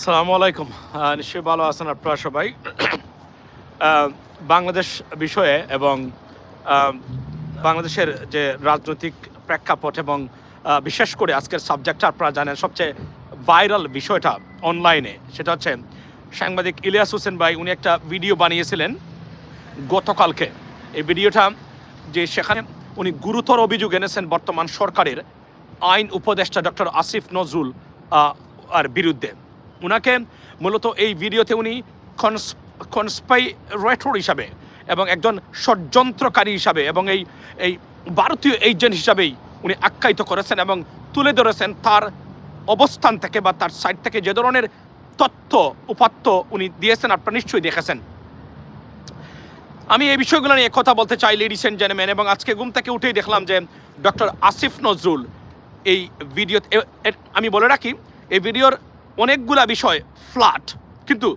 সালামু আলাইকুম। নিশ্চয়ই ভালো আছেন আপনারা সবাই। বাংলাদেশ বিষয়ে এবং বাংলাদেশের যে রাজনৈতিক প্রেক্ষাপট এবং বিশেষ করে আজকের সাবজেক্টটা আপনারা জানেন, সবচেয়ে ভাইরাল বিষয়টা অনলাইনে। সেটা হচ্ছে সাংবাদিক ইলিয়াস হোসেন ভাই, উনি একটা ভিডিও বানিয়েছিলেন গতকালকে। এই ভিডিওটা যে সেখানে উনি গুরুতর অভিযোগ এনেছেন বর্তমান সরকারের আইন উপদেষ্টা ডক্টর আসিফ নজরুল আর বিরুদ্ধে। উনাকে মূলত এই ভিডিওতে উনি কনস কনস্পাইরেটর হিসাবে এবং একজন ষড়যন্ত্রকারী হিসাবে এবং এই এই ভারতীয় এজেন্ট হিসাবেই উনি আখ্যায়িত করেছেন এবং তুলে ধরেছেন তার অবস্থান থেকে বা তার সাইড থেকে যে ধরনের তথ্য, উপাত্ত উনি দিয়েছেন, আপনারা নিশ্চয়ই দেখেছেন। আমি এই বিষয়গুলো নিয়ে কথা বলতে চাই লেডিস অ্যান্ড জেন্টলম্যান এবং আজকে ঘুম থেকে উঠেই দেখলাম যে ডক্টর আসিফ নজরুল এই ভিডিও আমি বলে রাখি, এই ভিডিওর অনেকগুলা বিষয় ফ্ল্যাট কিন্তু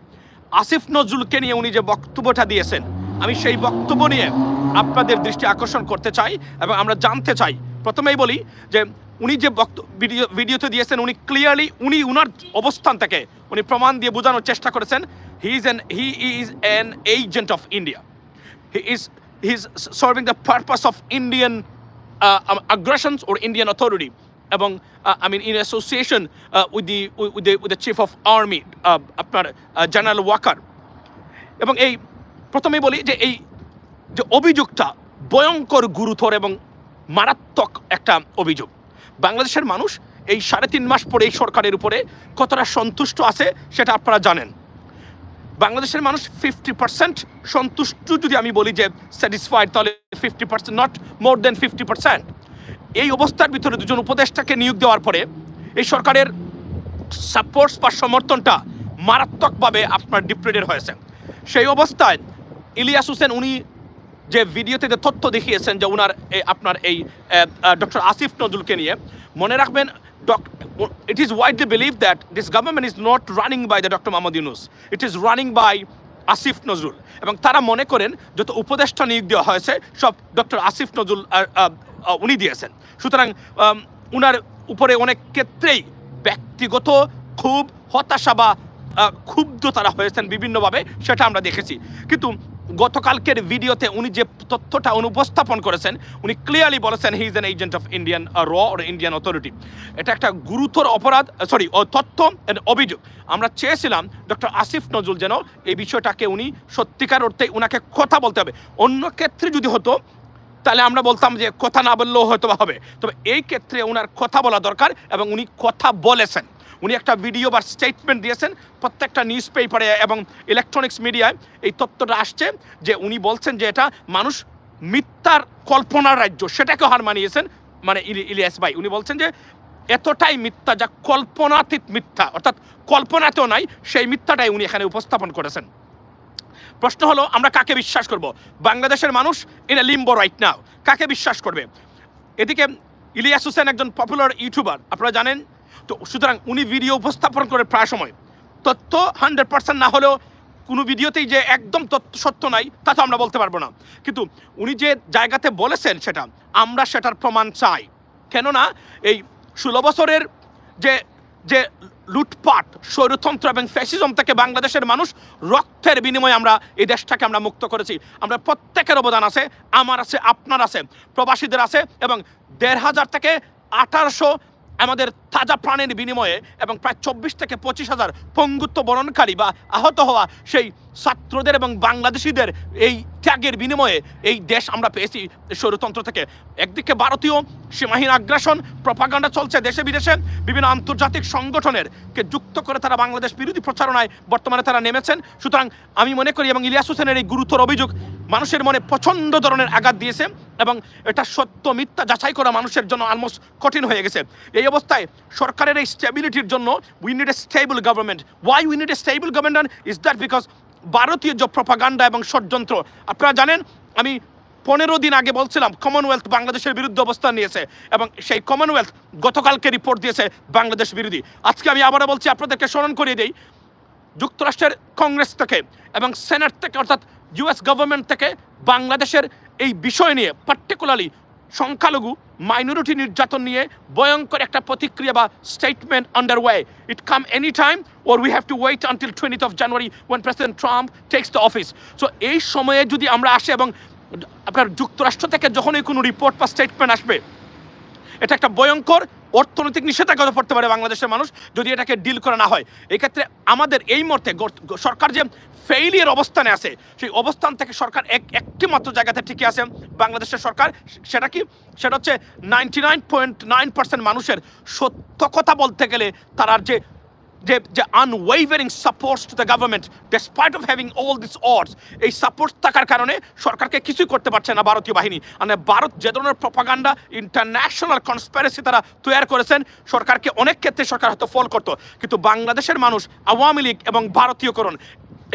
আসিফ নজরুলকে নিয়ে উনি যে বক্তব্যটা দিয়েছেন আমি সেই বক্তব্য নিয়ে আপনাদের দৃষ্টি আকর্ষণ করতে চাই এবং আমরা জানতে চাই। প্রথমেই বলি যে উনি যে বক্তব্য ভিডিও ভিডিওতে দিয়েছেন উনি ক্লিয়ারলি উনি উনার অবস্থান থেকে উনি প্রমাণ দিয়ে বোঝানোর চেষ্টা করেছেন he is an he is an agent of India he is serving the purpose of Indian uh, um, aggressions or Indian authority. এবং uh, I mean in association uh, with the the chief of uh, আপনার general Waker এবং এই প্রথমেই বলি যে এই যে অভিযোগটা ভয়ঙ্কর গুরুতর এবং মারাত্মক একটা অভিযোগ। বাংলাদেশের মানুষ এই সাড়ে তিন মাস পরে এই সরকারের উপরে কতটা সন্তুষ্ট আছে সেটা আপনারা জানেন। বাংলাদেশের মানুষ ফিফটি পার্সেন্ট সন্তুষ্ট যদি আমি বলি যে স্যাটিসফাইড তাহলে fifty percent not more than fifty percent অবস্থার ভিতরে দুজন উপদেষ্টাকে নিয়োগ দেওয়ার পরে এই সরকারের সাপোর্টস বা সমর্থনটা মারাত্মকভাবে আপনার ডিপ্রেডেড হয়েছে সেই অবস্থায় ইলিয়াস হোসেন উনি যে ভিডিওতে যে তথ্য দেখিয়েছেন যে ওনার এই আপনার এই ডক্টর আসিফ নজরুলকে নিয়ে, মনে রাখবেন it is widely believed that this government is not running by the Dr. Mohammad Yunus. It is running by Asif Nazrul এবং তারা মনে করেন যত উপদেষ্টা নিয়োগ দেওয়া হয়েছে, সব ডক্টর আসিফ নজরুল উনি দিয়েছেন। সুতরাং উনার উপরে অনেক ক্ষেত্রেই ব্যক্তিগত খুব হতাশা বা ক্ষুব্ধ তারা হয়েছেন বিভিন্নভাবে, সেটা আমরা দেখেছি। কিন্তু গতকালকের ভিডিওতে উনি যে তথ্যটা উনি উপস্থাপন করেছেন, উনি ক্লিয়ারলি বলেছেন he is an agent of Indian র অর ইন্ডিয়ান অথরিটি এটা একটা গুরুতর অপরাধ সরি তথ্য অভিযোগ। আমরা চেয়েছিলাম ডক্টর আসিফ নজরুল যেন এই বিষয়টাকে উনি সত্যিকার অর্থে উনাকে কথা বলতে হবে। অন্য ক্ষেত্রে যদি হতো তাহলে আমরা বলতাম যে কথা না বললেও হয়তো হবে। তবে এই ক্ষেত্রে ওনার কথা বলা দরকার এবং উনি কথা বলেছেন। উনি একটা ভিডিও বা স্টেটমেন্ট দিয়েছেন প্রত্যেকটা নিউজ পেপারে এবং ইলেকট্রনিক্স মিডিয়ায় এই তথ্যটা আসছে যে উনি বলছেন যে এটা মানুষ মিথ্যার কল্পনার রাজ্য সেটাকে হার মানিয়েছেন মানে ইলি- ইলিয়াস ভাই। উনি বলছেন যে এতটাই মিথ্যা যা কল্পনাতীত মিথ্যা, অর্থাৎ কল্পনাতেও নাই, সেই মিথ্যাটাই উনি এখানে উপস্থাপন করেছেন। প্রশ্ন হলো, আমরা কাকে বিশ্বাস করব? বাংলাদেশের মানুষ in a limbo right now কাকে বিশ্বাস করবে? এদিকে ইলিয়াস হোসেন একজন পপুলার ইউটিউবার আপনারা জানেন? তো সুতরাং উনি ভিডিও উপস্থাপন করে প্রায় সময়। তথ্য হান্ড্রেড পার্সেন্ট না হলেও কোনো ভিডিওতেই যে একদম তথ্য সত্য নাই, তা তো আমরা বলতে পারব না। কিন্তু উনি যে জায়গাতে বলেছেন সেটা, আমরা সেটার প্রমাণ চাই। কেননা এই ষোলো বছরের যে যে লুটপাট, স্বৈরতন্ত্র এবং ফ্যাসিজম থেকে বাংলাদেশের মানুষ রক্তের বিনিময়ে আমরা এই দেশটাকে আমরা মুক্ত করেছি। আমরা প্রত্যেকের অবদান আছে, আমার আছে, আপনার আছে, প্রবাসীদের আছে এবং দেড় হাজার থেকে আঠারোশো আমাদের তাজা প্রাণের বিনিময়ে এবং প্রায় চব্বিশ থেকে পঁচিশ হাজার পঙ্গুত্ব বরণকারী বা আহত হওয়া সেই ছাত্রদের এবং বাংলাদেশিদের এই ত্যাগের বিনিময়ে এই দেশ আমরা পেয়েছি স্বৈরতন্ত্র থেকে। একদিকে ভারতীয় সীমাহীন আগ্রাসন, প্রপাগান্ডা চলছে দেশে বিদেশে। বিভিন্ন আন্তর্জাতিক সংগঠনের কে যুক্ত করে তারা বাংলাদেশ বিরোধী প্রচারণায় বর্তমানে তারা নেমেছেন। সুতরাং আমি মনে করি এবং ইলিয়াস হোসেনের এই গুরুতর অভিযোগ মানুষের মনে প্রচণ্ড ধরনের আঘাত দিয়েছে। এবং এটা সত্য, মিথ্যা যাচাই করা মানুষের জন্য অলমোস্ট কঠিন হয়ে গেছে। এই অবস্থায় সরকারের এই স্টেবিলিটির জন্য we need a stable government why we need a stable government is that because ভারতীয় যে প্রপাগান্ডা এবং ষড়যন্ত্র, আপনারা জানেন, আমি পনেরো দিন আগে বলছিলাম কমনওয়েলথ বাংলাদেশের বিরুদ্ধে অবস্থান নিয়েছে এবং সেই কমনওয়েলথ গতকালকে রিপোর্ট দিয়েছে বাংলাদেশ বিরোধী। আজকে আমি আবারও বলছি, আপনাদেরকে স্মরণ করিয়ে দিই, যুক্তরাষ্ট্রের কংগ্রেস থেকে এবং সেনেট থেকে, অর্থাৎ ইউএস গভর্নমেন্ট থেকে বাংলাদেশের এই বিষয় নিয়ে পার্টিকুলারলি সংখ্যালঘু মাইনরিটি নির্যাতন নিয়ে ভয়ঙ্কর একটা প্রতিক্রিয়া বা statement under way it come any time or we have to wait until twenty of January one president Trump takes the office so এই সময়ে যদি আমরা আসি এবং আপনার যুক্তরাষ্ট্র থেকে যখনই কোনো রিপোর্ট বা স্টেটমেন্ট আসবে, এটা একটা ভয়ঙ্কর অর্থনৈতিক নিষেধাজ্ঞা পড়তে পারে বাংলাদেশের মানুষ যদি এটাকে ডিল করা না হয়। এক্ষেত্রে আমাদের এই মুহূর্তে সরকার যে ফেইলিয়ার অবস্থানে আছে, সেই অবস্থান থেকে সরকার এক, একটি মাত্র জায়গাতে ঠিকই আছে বাংলাদেশের সরকার। সেটা কি? সেটা হচ্ছে ninety nine point nine percent মানুষের সত্য কথা বলতে গেলে তার যে যে যে unwavering supports to the government despite of having all this odds এই সাপোর্ট থাকার কারণে সরকারকে কিছুই করতে পারছে না ভারতীয় বাহিনী। মানে ভারত যে ধরনের প্রপাগান্ডা ইন্টারন্যাশনাল কনস্পারেসি তারা তৈরি করেছেন, সরকারকে অনেক ক্ষেত্রে সরকার হয়তো ফল করতো। কিন্তু বাংলাদেশের মানুষ, আওয়ামী লীগ এবং ভারতীয়করণ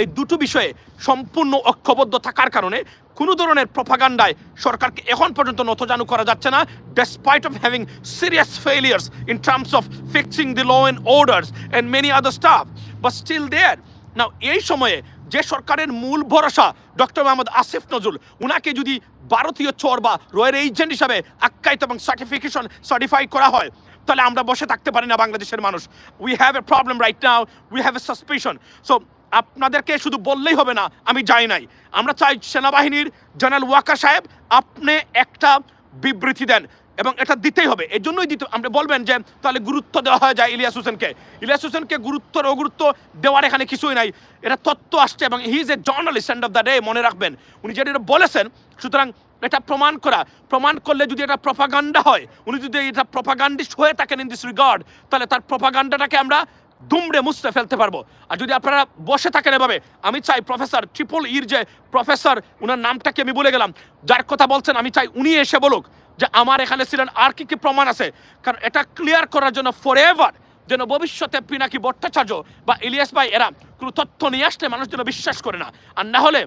এই দুটো বিষয়ে সম্পূর্ণ ঐক্যবদ্ধ থাকার কারণে কোনো ধরনের প্রপাগান্ডায় সরকারকে এখন পর্যন্ত নতজানু করা যাচ্ছে না despite of having serious failures in terms of fixing the law and orders and many other stuff but still there না এই সময়ে যে সরকারের মূল ভরসা ডক্টর মোহাম্মদ আসিফ নজরুল, উনাকে যদি ভারতীয় চোর বা রয়্যাল এজেন্ট হিসাবে আখ্যায়িত এবং সার্টিফিকেশন সার্টিফাই করা হয়, তাহলে আমরা বসে থাকতে পারি না বাংলাদেশের মানুষ। We have a problem right now we have a suspicion so আপনাদেরকে শুধু বললেই হবে না, আমি যাই নাই। আমরা চাই সেনাবাহিনীর জেনারেল ওয়াকা সাহেব আপনি একটা বিবৃতি দেন এবং এটা দিতেই হবে। এই জন্যই দিতে আপনি বলবেন যে, তাহলে গুরুত্ব দেওয়া হয়ে যায় ইলিয়াস হোসেনকে। ইলিয়াস হোসেনকে গুরুত্ব ও গুরুত্ব দেওয়ার এখানে কিছুই নাই। এটা তত্ত্ব আসছে এবং he is a journalist end of the day মনে রাখবেন। উনি যেটা বলেছেন, সুতরাং এটা প্রমাণ করা। প্রমাণ করলে যদি এটা প্রপাগান্ডা হয়, উনি যদি এটা প্রপাগান্ডিস্ট হয়ে থাকেন ইন দিস রিগার্ড তাহলে তার প্রপাগান্ডাটাকে আমরা দুমড়ে মুছতে ফেলতে পারব। আর যদি আপনারা বসে থাকেন এভাবে, আমি চাই প্রফেসর ট্রিপল ইর যে প্রফেসর, উনার নামটাকে আমি বলে গেলাম। যার কথা বলছেন, আমি চাই উনি এসে বলুক যে আমার এখানে ছিলেন, আর কি কি প্রমাণ আছে? কারণ এটা ক্লিয়ার করার জন্য ফর এভার যেন ভবিষ্যতে পিনাকি ভট্টাচার্য বা ইলিয়াস ভাই, এরা কোনো তথ্য নিয়ে আসলে মানুষ যেন বিশ্বাস করে না। আর না হলে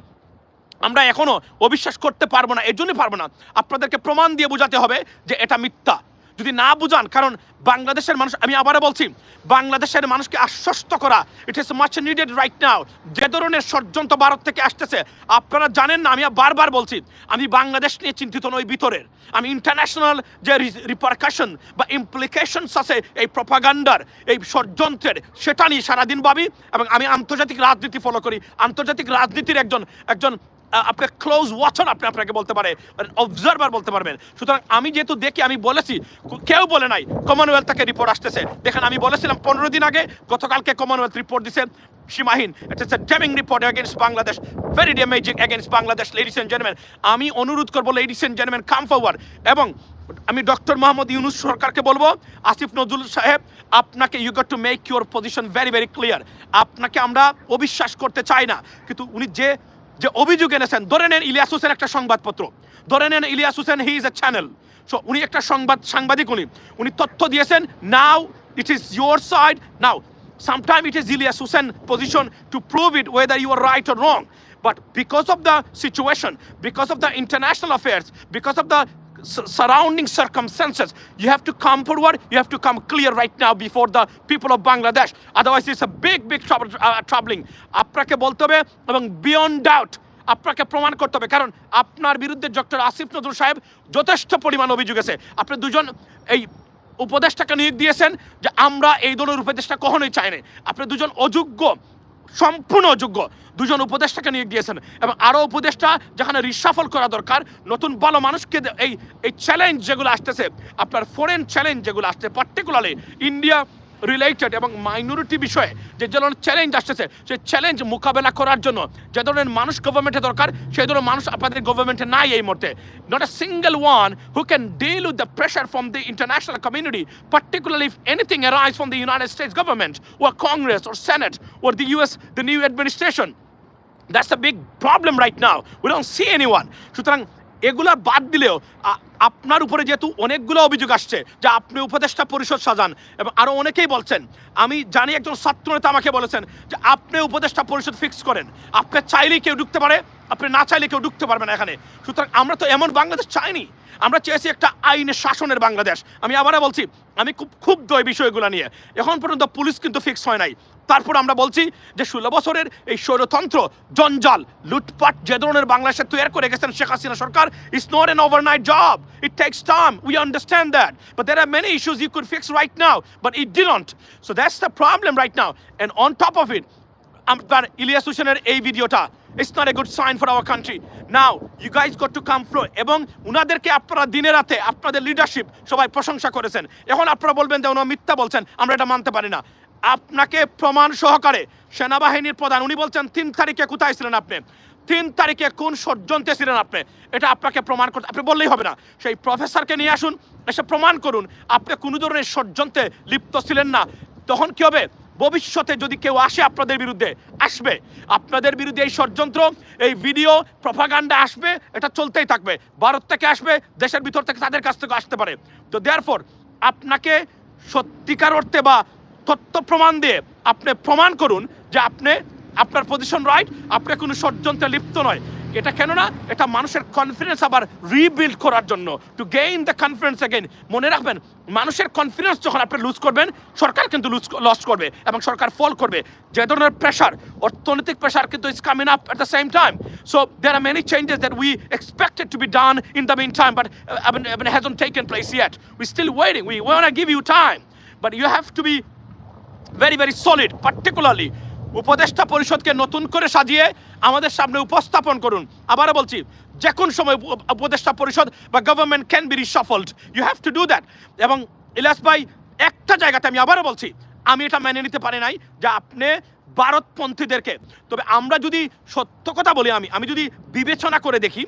আমরা এখনও অবিশ্বাস করতে পারব না, এর জন্যই পারব না। আপনাদেরকে প্রমাণ দিয়ে বোঝাতে হবে যে এটা মিথ্যা। যদি না বুঝান, কারণ বাংলাদেশের মানুষ, আমি আবারও বলছি, বাংলাদেশের মানুষকে আশ্বস্ত করা it is much needed right now যে ধরনের ষড়যন্ত্র ভারত থেকে আসতেছে, আপনারা জানেন না, আমি বারবার বলছি, আমি বাংলাদেশ নিয়ে চিন্তিত নই ভিতরের, আমি ইন্টারন্যাশনাল যে রিপারকাশন বা ইমপ্লিকেশনস আছে, এই প্রপাগান্ডার এই ষড়যন্ত্রের, সেটা নিয়ে সারাদিন ভাবি, এবং আমি আন্তর্জাতিক রাজনীতি ফলো করি, আন্তর্জাতিক রাজনীতির একজন একজন আহ, আপনি ক্লোজ ওয়াচার আপনি আপনাকে বলতে পারে অবজারভার বলতে পারবেন। সুতরাং আমি যেহেতু দেখি আমি বলেছি কেউ বলে নাই কমনওয়েলথ থেকে রিপোর্ট আসতেছে। দেখেন আমি বলেছিলাম পনেরো দিন আগে গতকালকে কমনওয়েলথ রিপোর্ট দিচ্ছেন সীমাহীন। Damning report against Bangladesh very damaging against Bangladesh ladies and gentleman আমি অনুরোধ করব ladies and gentleman come forward এবং আমি ডক্টর মোহাম্মদ ইউনুস সরকারকে বলব আসিফ নজরুল সাহেব আপনাকে you got to make your position very very clear আপনাকে আমরা অবিশ্বাস করতে চাই না। কিন্তু উনি যে যে অভিযোগ এনেছেন ধরে নেন ইলিয়াস হোসেন একটা সংবাদপত্র ধরে নেন Ilyas Hossain he is a channel so উনি একটা সংবাদ সাংবাদিক উনি উনি তথ্য দিয়েছেন now it is your side now it is Ilyas Hussein position to prove it whether you are right or wrong. But because of the situation, because of the international affairs, because of the s- surrounding circumstances, you have to come forward, you have to come clear right now before the people of Bangladesh. Otherwise, it's a big, big trouble, uh, troubling. আপনাকে বলতে হবে এবং beyond doubt আপনাকে প্রমাণ করতে হবে কারণ আপনার বিরুদ্ধে ডক্টর আসিফ নজরুল সাহেব যথেষ্ট পরিমাণ অভিযোগ আছে আপনি দুজন এই উপদেষ্টাকে নিয়োগ দিয়েছেন যে আমরা এই ধরনের উপদেষ্টা কখনোই চাই না আপনি দুজন অযোগ্য সম্পূর্ণ অযোগ্য। দুজন উপদেষ্টাকে নিয়োগ দিয়েছেন এবং আরও উপদেষ্টা যেখানে রিসাফল করা দরকার, নতুন ভালো মানুষকে এই এই চ্যালেঞ্জ যেগুলো আসতেছে, আপনার ফরেন চ্যালেঞ্জ যেগুলো আসছে পার্টিকুলারলি ইন্ডিয়া রিলেটেড এবং মাইনরিটি বিষয়ে যে ধরনের চ্যালেঞ্জ আসতেছে সেই চ্যালেঞ্জ মোকাবেলা করার জন্য যে ধরনের মানুষ গভর্নমেন্টে দরকার সেই ধরনের মানুষ আপনাদের গভর্নমেন্টে নাই এই মুহূর্তে not a single one who can deal with the pressure from the international community particularly if anything arise from the United States government or Congress or Senate or the US, the new administration. That's a big problem right now. We don't see anyone. সুতরাং এগুলা বাদ দিলেও আপনার উপরে যেহেতু অনেকগুলো অভিযোগ আসছে যে আপনি উপদেষ্টা পরিষদ সাজান, এবং আরও অনেকেই বলছেন, আমি জানি একজন ছাত্র নেতা আমাকে বলেছেন যে আপনি উপদেষ্টা পরিষদ ফিক্স করেন, আপনি চাইলেই কেউ ঢুকতে পারে, আপনি না চাইলে কেউ ঢুকতে পারবে না এখানে। সুতরাং আমরা তো এমন বাংলাদেশ চাইনি, আমরা চেয়েছি একটা আইনের শাসনের বাংলাদেশ। আমি আবারও বলছি, আমি খুব ক্ষুব্ধ এই বিষয়গুলো নিয়ে। এখন পর্যন্ত পুলিশ কিন্তু ফিক্স হয় নাই। তারপর আমরা বলছি যে ষোলো বছরের এই স্বৈরতন্ত্র জঞ্জাল, লুটপাট, যে ধরনের বাংলাদেশে তৈরি করে গেছেন শেখ হাসিনা সরকার it's not an overnight job it takes time we understand that but there are many issues you could fix right now but it didn't so that's the problem right now and on top of it আপনার ইলিয়াস হোসেনের এই ভিডিওটা it's not a good sign for our country now you guys got to come flow এবং উনাদেরকে আপনারা দিনে রাতে, আপনাদের লিডারশিপ সবাই প্রশংসা করেছেন। এখন আপনারা বলবেন যে ওনারা মিথ্যা বলছেন, আমরা এটা মানতে পারি না। আপনাকে প্রমাণ সহকারে সেনাবাহিনীর প্রধান, উনি বলছেন, তিন তারিখে কোথায় ছিলেন আপনি? তিন তারিখে কোন ষড়যন্ত্রে ছিলেন আপনি? এটা আপনাকে প্রমাণ করতে আপনি বললেই হবে না। সেই প্রফেসরকে নিয়ে আসুন, এসে প্রমাণ করুন, আপনি কোনো ধরনের ষড়যন্ত্রে লিপ্ত ছিলেন না। তখন কি হবে? ভবিষ্যতে যদি কেউ আসে আপনাদের বিরুদ্ধে, আসবে। আপনাদের বিরুদ্ধে এই ষড়যন্ত্র, এই ভিডিও, প্রপাগান্ডা আসবে, এটা চলতেই থাকবে। ভারত থেকে আসবে, দেশের ভিতর থেকে তাদের কাছ থেকে আসতে পারে। তো দেয়ারফর আপনাকে সত্যিকার অর্থে বা তথ্য প্রমাণ দিয়ে আপনি প্রমাণ করুন যে আপনি আপনার পজিশন রাইট আপনি কোনো ষড়যন্ত্রে লিপ্ত নয়। এটা কেন না এটা মানুষের কনফিডেন্স আবার রিবিল্ড করার জন্য। To gain the confidence again মনে রাখবেন, মানুষের কনফিডেন্স যখন আপনি লুজ করবেন, সরকার কিন্তু লুজ লস করবে এবং সরকার ফল করবে। যে ধরনের প্রেশার অর্থনৈতিক প্রেশার কিন্তু is coming up at the same time so there are many changes that we expected to be done in the meantime but hasn't taken place yet we still waiting we want give you time but you have to be very very solid particularly উপদেষ্টা পরিষদকে নতুন করে সাজিয়ে আমাদের সামনে উপস্থাপন করুন। আবারও বলছি যে কোন সময় উপ- উপদেষ্টা পরিষদ বা government can be reshuffled you have to do that এবং ইলাস ভাই, একটা জায়গাতে আমি আবারও বলছি, আমি এটা মেনে নিতে পারি নাই যে আপনি ভারতপন্থীদেরকে। তবে আমরা যদি সত্য কথা বলি আমি আমি যদি বিবেচনা করে দেখি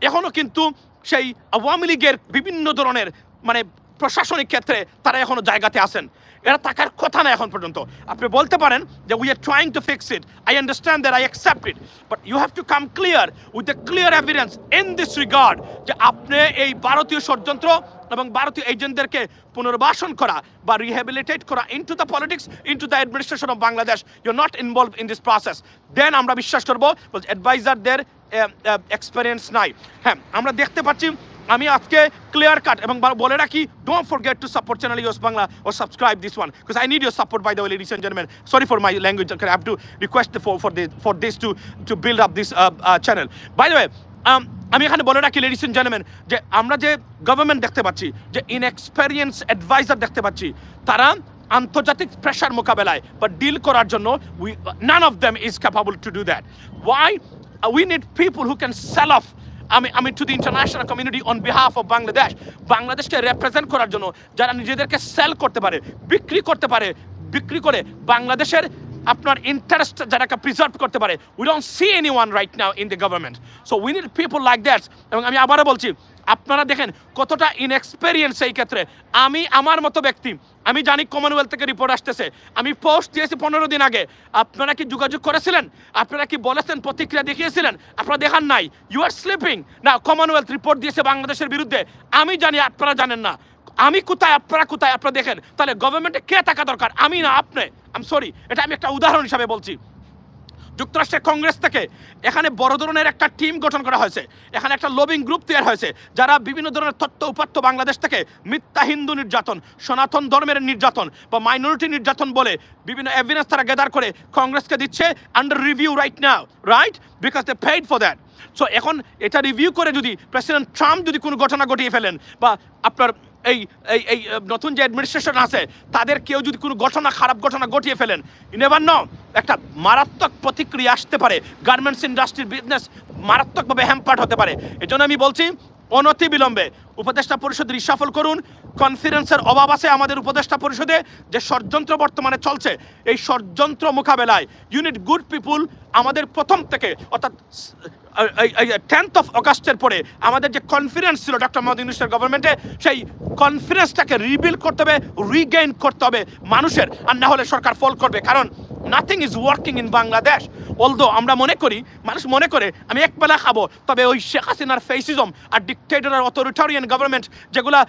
এখনও কিন্তু সেই আওয়ামী লীগের বিভিন্ন ধরনের মানে প্রশাসনিক ক্ষেত্রে তারা এখনও জায়গাতে আছেন। এরা থাকার কথা না এখন পর্যন্ত। আপনি বলতে পারেন যে we are trying to fix it I understand that I accept it but you have to come clear with the clear evidence in this regard যে আপনি এই ভারতীয় ষড়যন্ত্র এবং ভারতীয় এজেন্টদেরকে পুনর্বাসন করা বা রিহ্যাবিলিটেট করা into the politics into the administration of Bangladesh you not involve in this process then আমরা বিশ্বাস করব অ্যাডভাইজারদের এক্সপিরিয়েন্স নাই। হ্যাঁ আমরা দেখতে পাচ্ছি আমি আজকে ক্লিয়ার কাট এবং বলে রাখি don't forget to support channel use Bangla O subscribe this one because I need your support by the way and gentleman sorry for my language I have to request for for this for this to to build up this channel by the way আমি এখানে বলে রাখি ladies and gentleman যে আমরা যে government দেখতে পাচ্ছি, যে ইনএক্সপেরিয়েন্স অ্যাডভাইজার দেখতে পাচ্ছি, তারা আন্তর্জাতিক প্রেশার মোকাবেলায় বা ডিল করার জন্য we none of them is capable to do that why we need people who can sell of আমি আমি to the international community on behalf of Bangladesh বাংলাদেশকে রেপ্রেজেন্ট করার জন্য যারা নিজেদেরকে সেল করতে পারে, বিক্রি করতে পারে, বিক্রি করে বাংলাদেশের আপনার ইন্টারেস্ট যারাকে প্রিজার্ভ করতে পারে we don't see anyone right now in the government so we need people like that's এবং আমি আবারও বলছি আপনারা দেখেন কতটা ইনএক্সপেরিয়েন্স এই ক্ষেত্রে। আমি আমার মতো ব্যক্তি, আমি জানি কমনওয়েলথ থেকে রিপোর্ট আসতেছে। আমি পোস্ট দিয়েছি পনেরো দিন আগে। আপনারা কি যোগাযোগ করেছিলেন? আপনারা কি বলেছেন, প্রতিক্রিয়া দেখিয়েছিলেন? আপনারা দেখান নাই। ইউ আর স্লিপিং না কমনওয়েলথ রিপোর্ট দিয়েছে বাংলাদেশের বিরুদ্ধে। আমি জানি, আপনারা জানেন না। আমি কোথায়, আপনারা কোথায়? আপনারা দেখেন। তাহলে গভর্নমেন্টে কে থাকা দরকার? আমি না, আপনি? আমি সরি এটা আমি একটা উদাহরণ হিসাবে বলছি। যুক্তরাষ্ট্রের কংগ্রেস থেকে এখানে বড় ধরনের একটা টিম গঠন করা হয়েছে। এখানে একটা লবিং গ্রুপ তৈরি হয়েছে, যারা বিভিন্ন ধরনের তথ্য উপাত্ত বাংলাদেশ থেকে মিথ্যা হিন্দু নির্যাতন, সনাতন ধর্মের নির্যাতন বা মাইনরিটি নির্যাতন বলে বিভিন্ন এভিডেন্স তারা গেদার করে কংগ্রেসকে দিচ্ছে under review right now right because they paid for that so এখন এটা রিভিউ করে যদি প্রেসিডেন্ট ট্রাম্প যদি কোনো ঘটনা ঘটিয়ে ফেলেন বা আপনার এই এই এই নতুন যে অ্যাডমিনিস্ট্রেশন আছে, তাদের কেউ যদি কোনো ঘটনা, খারাপ ঘটনা ঘটিয়ে ফেলেন নেভার ন একটা মারাত্মক প্রতিক্রিয়া আসতে পারে। গার্মেন্টস ইন্ডাস্ট্রির বিজনেস মারাত্মকভাবে হ্যাম্পার্ট হতে পারে। এজন্য আমি বলছি, অনতি বিলম্বে উপদেষ্টা পরিষদ রিসাফল করুন। কনফিডেন্সের অভাব আছে আমাদের উপদেষ্টা পরিষদে, যে ষড়যন্ত্র বর্তমানে চলছে। এই ষড়যন্ত্র মোকাবেলায় ইউনিট গুড পিপুল আমাদের প্রথম থেকে, অর্থাৎ টেন্থ অফ অগাস্টের পরে আমাদের যে কনফিডেন্স ছিল ডক্টর মোহাম্মদ ইউনুসের গভর্নমেন্টে সেই কনফিডেন্সটাকে রিবিল্ড করতে হবে রিগেইন করতে হবে মানুষের, আর না হলে সরকার ফল করবে। কারণ nothing is working in Bangladesh although আমরা মনে করি, মানুষ মনে করে, আমি এক বেলা খাব, তবে ওই শেখ হাসিনার ফেসিজম আর ডিকটেটর আর অথরিটারিয়ান গভর্নমেন্ট যেগুলা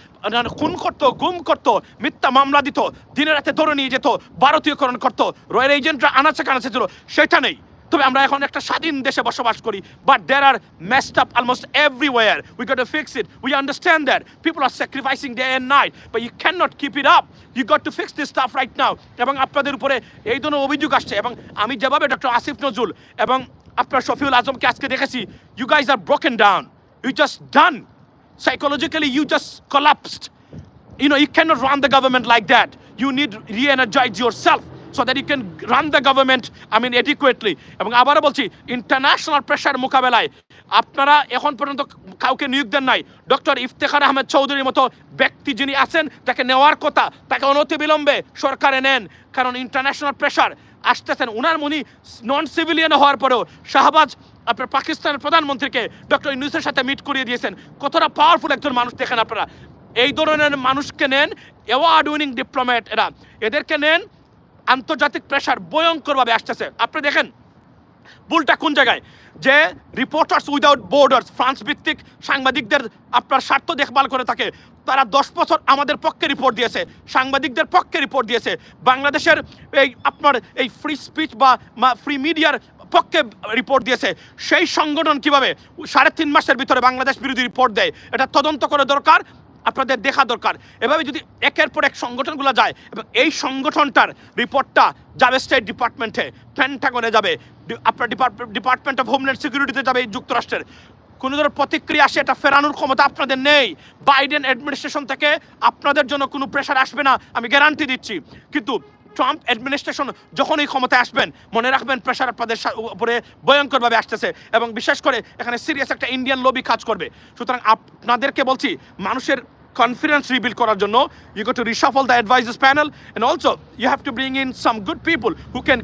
খুন করতো, গুম করতো, মিথ্যা মামলা দিত দিনে রাতে ধরে নিয়ে যেত, ভারতীয়করণ করতো রয়্যাল এজেন্টরা আনাচে কানাচে ছিল, সেটা নেই। তবে আমরা এখন একটা স্বাধীন দেশে বসবাস করি but there are messed up almost everywhere we got to fix it we understand that people are sacrificing day and night but you can not keep it up you got to fix this stuff right now এবং আপনাদের উপরে এই ধরনের অভিযোগ আসছে, এবং আমি যেভাবে ডক্টর আসিফ নজরুল এবং আপনার শফিউল আজমকে আজকে দেখেছি you guys are broken down you just done psychologically, you just collapsed. You know, you cannot run the government like that. You need re-energize yourself. So that you can run the government, i mean, adequately. এবং আবারও বলছি international pressure মোকাবেলায় আপনারা এখন পর্যন্ত কাউকে নিয়োগ দেন নাই। ডক্টর ইফতেখার আহমেদ চৌধুরীর মতো ব্যক্তি যিনি আছেন, তাকে নেওয়ার কথা, তাকে অনতিবিলম্বে সরকারে নেন। কারণ ইন্টারন্যাশনাল প্রেশার আসতেছেন। উনার মনি নন সিভিলিয়ান হওয়ার পরেও শাহবাজ আপনার পাকিস্তানের প্রধানমন্ত্রীকে ডক্টর ইউনুসের সাথে মিট করিয়ে দিয়েছেন। কতটা পাওয়ারফুল একজন মানুষ দেখেন আপনারা। এই ধরনের মানুষকে নেন অ্যাওয়ার্ড উইনিং ডিপ্লোম্যাট এরা। এদেরকে নেন আন্তর্জাতিক প্রেশার ভয়ঙ্করভাবে আসতেছে। আপনি দেখেন, ভুলটা কোন জায়গায়? যে রিপোর্টার্স উইদাউট বর্ডার্স ফ্রান্স ভিত্তিক সাংবাদিকদের আপনার স্বার্থ দেখভাল করে থাকে, তারা দশ বছর আমাদের পক্ষে রিপোর্ট দিয়েছে, সাংবাদিকদের পক্ষে রিপোর্ট দিয়েছে। বাংলাদেশের এই আপনার এই ফ্রি স্পিচ বা ফ্রি মিডিয়ার পক্ষে রিপোর্ট দিয়েছে। সেই সংগঠন কীভাবে? সাড়ে তিন মাসের ভিতরে বাংলাদেশ বিরোধী রিপোর্ট দেয়। এটা তদন্ত করে দরকার। আপনাদের দেখা দরকার। এভাবে যদি একের পর এক সংগঠনগুলো যায়, এবং এই সংগঠনটার রিপোর্টটা যাবে স্টেট ডিপার্টমেন্টে প্যান্টাগনে যাবে আপনার ডিপার্টমেন্ট অফ হোমল্যান্ড সিকিউরিটিতে যাবে এই যুক্তরাষ্ট্রের। কোনো ধরনের প্রতিক্রিয়া আসে, এটা ফেরানোর ক্ষমতা আপনাদের নেই। বাইডেন অ্যাডমিনিস্ট্রেশন থেকে আপনাদের জন্য কোনো প্রেশার আসবে না, আমি গ্যারান্টি দিচ্ছি। কিন্তু ট্রাম্প অ্যাডমিনিস্ট্রেশন যখন এই ক্ষমতায় আসবেন, মনে রাখবেন প্রেশার আপনাদের উপরে ভয়ঙ্করভাবে আসতেছে এবং বিশেষ করে এখানে সিরিয়াস একটা ইন্ডিয়ান লবি কাজ করবে। সুতরাং আপনাদেরকে বলছি, মানুষের কনফিডেন্স রিবিল্ড করার জন্য you go to reshuffle the advisers panel and also you have to bring in some good people who can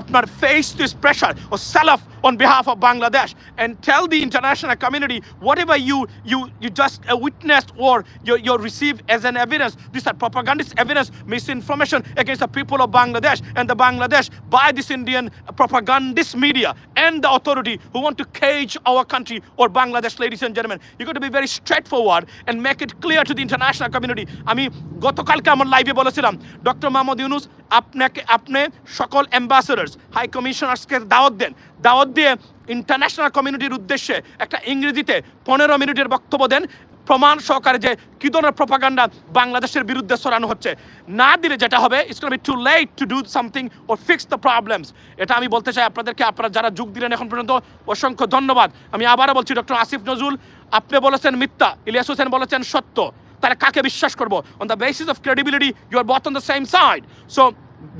আপনার face this pressure O self on behalf of Bangladesh and tell the international community whatever you you you just uh, witnessed or you, you received as an evidence these are propagandist evidence misinformation against the people of Bangladesh and the Bangladesh by this Indian propagandist media and the authority who want to cage our country or Bangladesh ladies and gentlemen you got to be very straightforward and make it clear to the international community আমি গতকালকে আমার লাইভে বলেছিলাম doctor Mohammad Yunus আপনাকে আপনি সকল ambassadors high কমিশনার্সকে দাওয়াত দেন দাওয়াত দিয়ে ইন্টারন্যাশনাল কমিউনিটির উদ্দেশ্যে একটা ইংরেজিতে পনেরো মিনিটের বক্তব্য দেন। প্রমাণ সহকারে যে কি ধরনের প্রপাগান্ডা বাংলাদেশের বিরুদ্ধে সরানো হচ্ছে। না দিলে যেটা হবে it's be too late to do something O fix the problems এটা আমি বলতে চাই আপনাদেরকে, আপনারা যারা যোগ দিলেন এখন পর্যন্ত, অসংখ্য ধন্যবাদ। আমি আবারও বলছি, ডক্টর আসিফ নজরুল, আপনি বলেছেন মিথ্যা, ইলিয়াস হোসেন বলেছেন সত্য। তাহলে কাকে বিশ্বাস করব? On the basis of credibility you are both on the same side so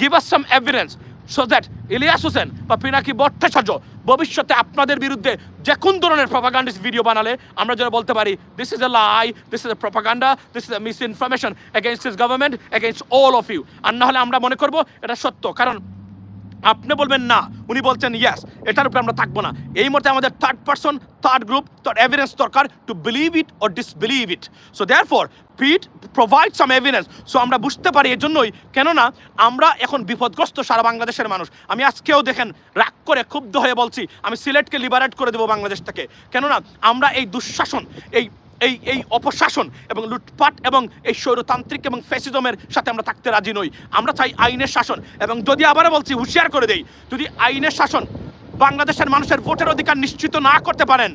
give us some evidence so that Ilyas Hossain বা পিনাকি ভট্টাচার্য ভবিষ্যতে আপনাদের বিরুদ্ধে যে কোন ধরনের প্রপাগান্ডিস ভিডিও বানালে আমরা যেন বলতে পারি this is a lie this is a propaganda this is a misinformation against this government against all of you আর না হলে আমরা মনে করব এটা সত্য। কারণ আপনি বলবেন না, উনি বলছেন ইয়েস এটার উপরে আমরা থাকব না। এই মুহূর্তে আমাদের থার্ড পার্সন থার্ড গ্রুপ তার এভিডেন্স দরকার to believe it or disbelieve it so therefore peat provide some evidence so আমরা বুঝতে পারি এর জন্যই কেননা আমরা এখন বিপদগ্রস্ত সারা বাংলাদেশের মানুষ। আমি আজকেও দেখেন, রাগ করে ক্ষুব্ধ হয়ে বলছি, আমি সিলেটকে লিবারেট করে দেবো বাংলাদেশ থেকে কেননা আমরা এই দুঃশাসন, এই এই এই অপশাসন এবং লুটপাট এবং এই স্বৈরতান্ত্রিক এবং ফ্যাসিজমের সাথে আমরা থাকতে রাজি নই। আমরা চাই আইনের শাসন এবং যদি আবারও বলছি, হুঁশিয়ার করে দেই, যদি আইনের শাসন বাংলাদেশের মানুষের ভোটের অধিকার নিশ্চিত না করতে পারেন,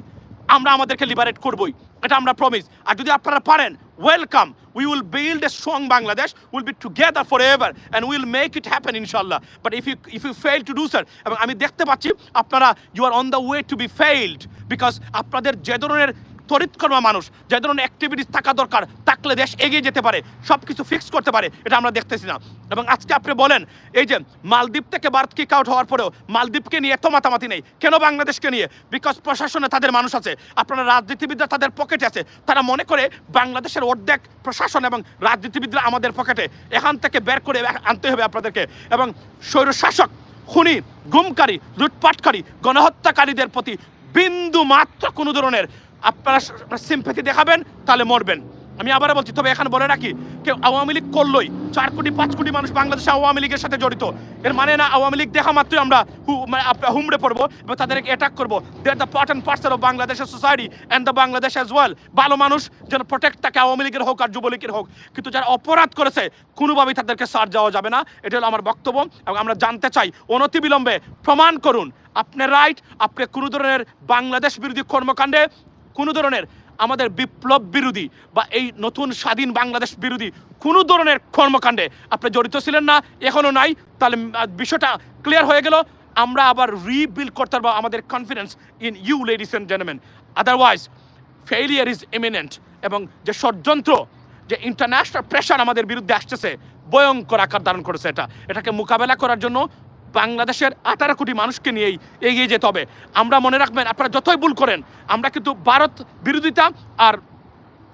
আমরা আমাদেরকে লিবারেট করবই। এটা আমরা প্রমিস আর যদি আপনারা পারেন welcome we will build a strong Bangladesh will be together forever and will make it happen ইনশাল্লাহ but if you if you fail to do sir এবং আমি দেখতে পাচ্ছি, আপনারা you are on the way to be failed because আপনাদের যে ধরনের তরিৎকর্মা মানুষ, যে ধরনের অ্যাক্টিভিটিস থাকা দরকার, থাকলে দেশ এগিয়ে যেতে পারে সব কিছু ফিক্স করতে পারে, এটা আমরা দেখতেছি না। এবং আজকে আপনি বলেন, এই যে মালদ্বীপ থেকে ভারত কিক আউট হওয়ার পরেও মালদ্বীপকে নিয়ে এত মাতামাতি নেই, কেন বাংলাদেশকে নিয়ে? বিকজ প্রশাসনে তাদের মানুষ আছে, আপনারা রাজনীতিবিদরা তাদের পকেটে আছে, তারা মনে করে বাংলাদেশের অর্ধেক প্রশাসন এবং রাজনীতিবিদরা আমাদের পকেটে এখান থেকে বের করে আনতে হবে আপনাদেরকে। এবং স্বৈরশাসক, খুনি, গুমকারী, লুটপাটকারী, গণহত্যাকারীদের প্রতি বিন্দু মাত্র কোনো ধরনের আপনারা সিম্পেথি দেখাবেন, তাহলে মরবেন। আমি আবার বলছি, তবে এখানে বলে রাখি, কেউ আওয়ামী লীগ করলোই। চার কোটি, পাঁচ কোটি মানুষ বাংলাদেশে আওয়ামী লীগের সাথে জড়িত। এর মানে না, আওয়ামী লীগ দেখা মাত্রই আমরা মানে হুমড়ে পড়ব এবং তাদেরকে অ্যাটাক করব। They are the part and parcel of বাংলাদেশের society and the Bangladesh as well ভালো মানুষ যেন প্রোটেক্ট থাকে আওয়ামী লীগের হোক আর যুবলীগের হোক। কিন্তু যারা অপরাধ করেছে, কোনোভাবেই তাদেরকে সার যাওয়া যাবে না। এটা হলো আমার বক্তব্য এবং আমরা জানতে চাই, অনতিবিলম্বে প্রমাণ করুন, আপনার রাইট আপনি কোনো ধরনের বাংলাদেশ বিরোধী কর্মকাণ্ডে কোনো ধরনের আমাদের বিপ্লব বিরোধী বা এই নতুন স্বাধীন বাংলাদেশ বিরোধী কোনো ধরনের কর্মকাণ্ডে আপনি জড়িত ছিলেন না এখনও নাই। তাহলে বিষয়টা ক্লিয়ার হয়ে গেল। আমরা আবার রিবিল্ড করতে পারব আমাদের confidence in you ladies and gentleman otherwise failure is imminent এবং যে ষড়যন্ত্র, যে ইন্টারন্যাশনাল প্রেশার আমাদের বিরুদ্ধে আসতেছে, ভয়ঙ্কর আকার ধারণ করেছে এটা। এটাকে মোকাবেলা করার জন্য বাংলাদেশের আঠারো কোটি মানুষকে নিয়েই এগিয়ে যেতে হবে। আমরা মনে রাখবেন, আপনারা যতই ভুল করেন, আমরা কিন্তু ভারত বিরোধিতা আর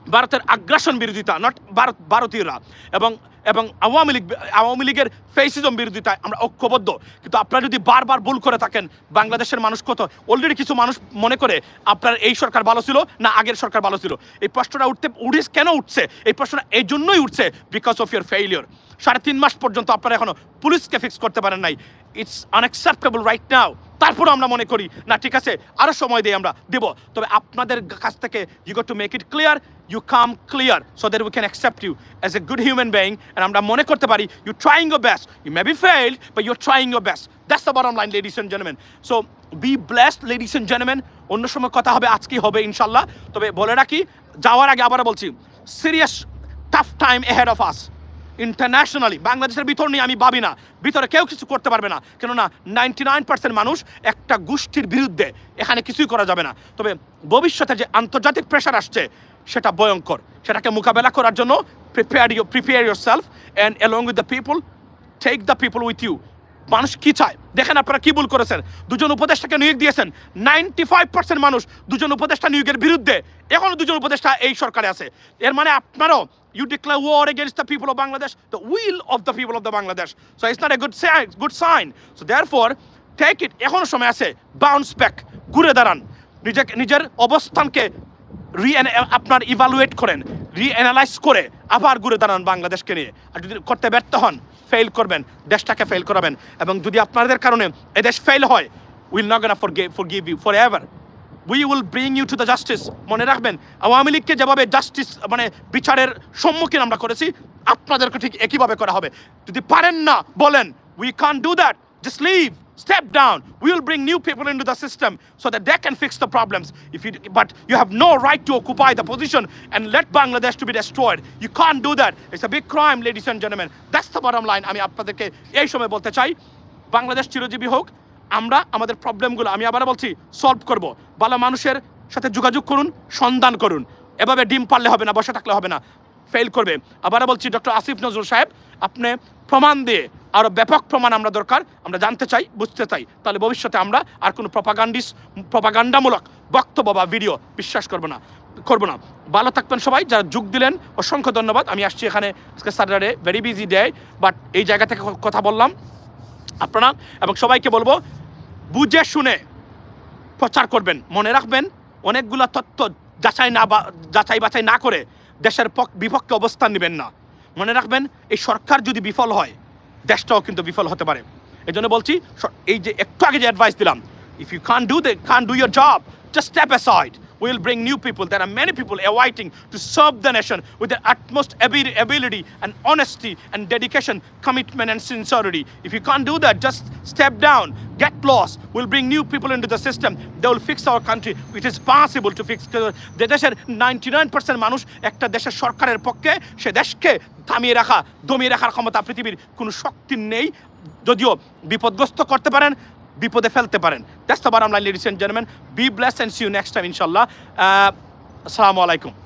ভারতের আগ্রাসন বিরোধিতা নট ভারত, ভারতীয়রা। এবং এবং আওয়ামী লীগ, আওয়ামী লীগের ফেসিজম বিরোধিতায় আমরা ঐক্যবদ্ধ। কিন্তু আপনারা যদি বারবার ভুল করে থাকেন, বাংলাদেশের মানুষ কত? অলরেডি কিছু মানুষ মনে করে, আপনার এই সরকার ভালো ছিল না আগের সরকার ভালো ছিল? এই প্রশ্নটা উঠতে উঠিস কেন উঠছে? এই প্রশ্নটা এই জন্যই উঠছে বিকজ অফ ইয়ার ফেইলিয়র সাড়ে তিন মাস পর্যন্ত আপনারা এখনও পুলিশকে ফিক্স করতে পারেন নাই। ইটস আনএক্সেপ্টেবল রাইট নাও তারপরে আমরা মনে করি, না, ঠিক আছে আরও সময় দিয়ে আমরা দেব। তবে আপনাদের কাছ থেকে you got to make it clear you come clear so that we can accept you as a good human being and আমরা মনে করতে পারি you trying your best you may be failed but you trying your best that's the bottom line ladies and gentleman so be blessed ladies and gentleman অন্য সময় কথা হবে, আজকেই হবে ইনশাল্লাহ তবে বলে রাখি, যাওয়ার আগে আবার বলছি serious tough time ahead of us internationally বাংলাদেশের ভিতর নিয়ে আমি ভাবি না। ভিতরে কেউ কিছু করতে পারবে না। কেননা নাইনটি নাইন পার্সেন্ট মানুষ একটা গোষ্ঠীর বিরুদ্ধে এখানে কিছুই করা যাবে না। তবে ভবিষ্যতে যে আন্তর্জাতিক প্রেশার আসছে, সেটা ভয়ঙ্কর। সেটাকে মোকাবেলা করার জন্য prepare you prepare your self and along with the people take the people with you মানুষ কি চায় দেখেন আপনারা কি ভুল করেছেন দুজন উপদেষ্টাকে নিয়োগ দিয়েছেন নাইনটি ফাইভ পার্সেন্ট মানুষ দুজন উপদেষ্টা নিয়োগের বিরুদ্ধে এখনও দুজন উপদেষ্টা এই সরকারে আছে এর মানে আপনারও you declare war against the people of Bangladesh, the will of the people of the Bangladesh. So it's not a good sign. Good sign. So therefore, take it. এখনও সময় আছে বাউন্স ব্যাক ঘুরে দাঁড়ান নিজেকে নিজের অবস্থানকে রি আপনার ইভালুয়েট করেন রিঅ্যানালাইজ করে আবার ঘুরে দাঁড়ান বাংলাদেশকে নিয়ে আর যদি করতে ব্যর্থ হন ফেল করবেন, দেশটাকে ফেল করাবেন। এবং যদি আপনাদের কারণে এদেশ ফেল হয় will not for for forgive you forever we will bring you to the justice মনে রাখবেন, আওয়ামী লীগকে যেভাবে জাস্টিস মানে বিচারের সম্মুখীন আমরা করেছি, আপনাদেরকে ঠিক একইভাবে করা হবে। যদি পারেন না, বলেন we can do that just leave step down we will bring new people into the system so that they can fix the problems if you but you have no right to occupy the position and let bangladesh to be destroyed you can't do that it's a big crime ladies and gentlemen that's the bottom line আমি আপনাদেরকে এই সময় বলতে চাই বাংলাদেশ চিরজীবী হোক আমরা আমাদের প্রবলেমগুলো আমি আবার বলছি সলভ করব ভালো মানুষের সাথে যোগাযোগ করুন সন্ধান করুন এভাবে ডিম পারলে হবে না বসে থাকলে হবে না ফেল করবে আবার বলছি ডক্টর আসিফ নজরুল সাহেব আপনি প্রমাণ দিয়ে আরও ব্যাপক প্রমাণ আমরা দরকার, আমরা জানতে চাই, বুঝতে চাই। তাহলে ভবিষ্যতে আমরা আর কোনো প্রপাগান্ডিস প্রপাগান্ডামূলক বক্তব্য বা ভিডিও বিশ্বাস করব না করব না। ভালো থাকবেন সবাই, যারা যোগ দিলেন, অসংখ্য ধন্যবাদ। আমি আসছি এখানে আজকে Saturday very busy day but এই জায়গা থেকে কথা বললাম আপনারা, এবং সবাইকে বলব, বুঝে শুনে প্রচার করবেন, মনে রাখবেন, অনেকগুলো তথ্য যাচাই না বা- যাচাই বাছাই না করে দেশের পক- বিপক্ষে অবস্থান নেবেন না। মনে রাখবেন, এই সরকার যদি বিফল হয় দেশটাও কিন্তু বিফল হতে পারে। এই জন্য বলছি এই যে একটু আগে যে অ্যাডভাইস দিলাম if you can do they can do your job just step aside we'll bring new people. There are many people awaiting to serve the nation with the utmost ability and honesty and dedication, commitment and sincerity. If you can't do that, just step down, get lost. We'll bring new people into the system. They will fix our country. It is possible to fix. যে দেশের ninety nine percent মানুষ একটা দেশের সরকারের পক্ষে সে দেশকে থামিয়ে রাখা দমিয়ে রাখার ক্ষমতা পৃথিবীর কোনো শক্তি নেই যদিও বিপদগ্রস্ত করতে পারেন বিপদে ফেলতে পারেন। The bottom line ladies and gentleman be bless and see you next time ইনশাল্লাহ আসসালামু আলাইকুম